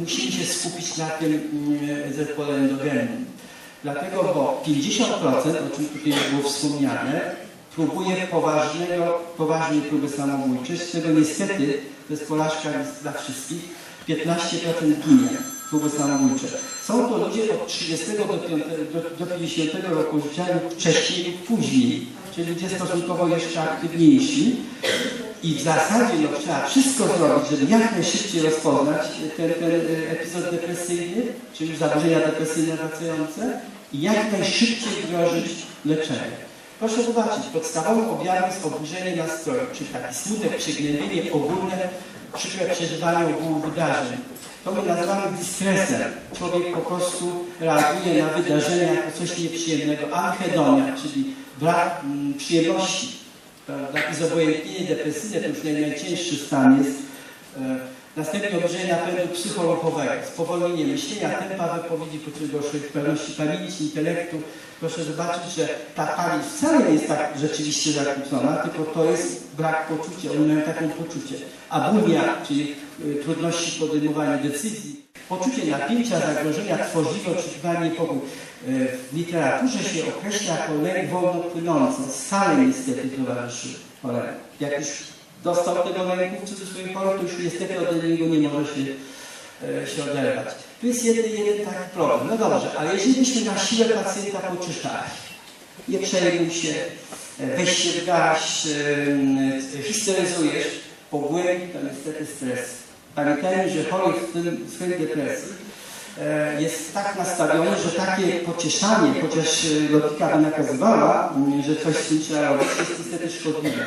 musimy się skupić na tym mm, zespole endogennym. Dlatego, bo 50%, o czym tutaj było wspomniane, próbuje poważnego, poważnej próby samobójczej, z czego niestety, to jest porażka dla wszystkich, 15% ginie próby samobójcze. Są to ludzie od 30 do, 5, do, do 50 roku życia lub wcześniej lub później, czyli ludzie stosunkowo jeszcze aktywniejsi. I w zasadzie no, trzeba wszystko zrobić, żeby jak najszybciej rozpoznać ten, ten e, epizod depresyjny, czyli zaburzenia depresyjne wracające i jak najszybciej wdrożyć leczenie. Proszę zobaczyć, podstawowym objawem jest oburzenie nastroju, czyli taki smutek, przygnębienie ogólne, przykre przeżywanie ogółu wydarzeń. To my nazywamy dystresem. Człowiek po prostu reaguje na wydarzenia jako coś nieprzyjemnego. Anhedonia, czyli brak mm, przyjemności. Prawda? I zobojętnienie depresyjne to już naj, najcięższy stan jest. E, Następnie oburzenie napędu psychologicznego, spowolnienie myślenia, tempa wypowiedzi, poczucie gorszej pewności pamięci, intelektu. Proszę zobaczyć, że ta pamięć wcale nie jest tak rzeczywiście zakłócona, tylko to jest brak poczucia, oni mają taką poczucie. Abulia, czyli y, trudności w podejmowaniu decyzji, poczucie napięcia, zagrożenia, tworzywe oczekiwanie niepokój. Y, W literaturze się określa jako lęk wolno płynący. Stale niestety towarzyszy chorobie. Jak już dostał tego lęku w cudzysłowie chorób, to już niestety od niego nie może się, e, się oderwać. Tu jest jeden, jeden taki problem. No dobrze, ale jeżeli byśmy na siłę pacjenta pocieszali, nie przejmuj się, e, weź się w garść, e, histeryzujesz, pogłębi to niestety stres. Pamiętajmy, że chory w tym swojej depresji e, jest tak nastawiony, że takie pocieszanie, chociaż e, logika by nakazywała, że coś z tym trzeba robić, jest niestety szkodliwe.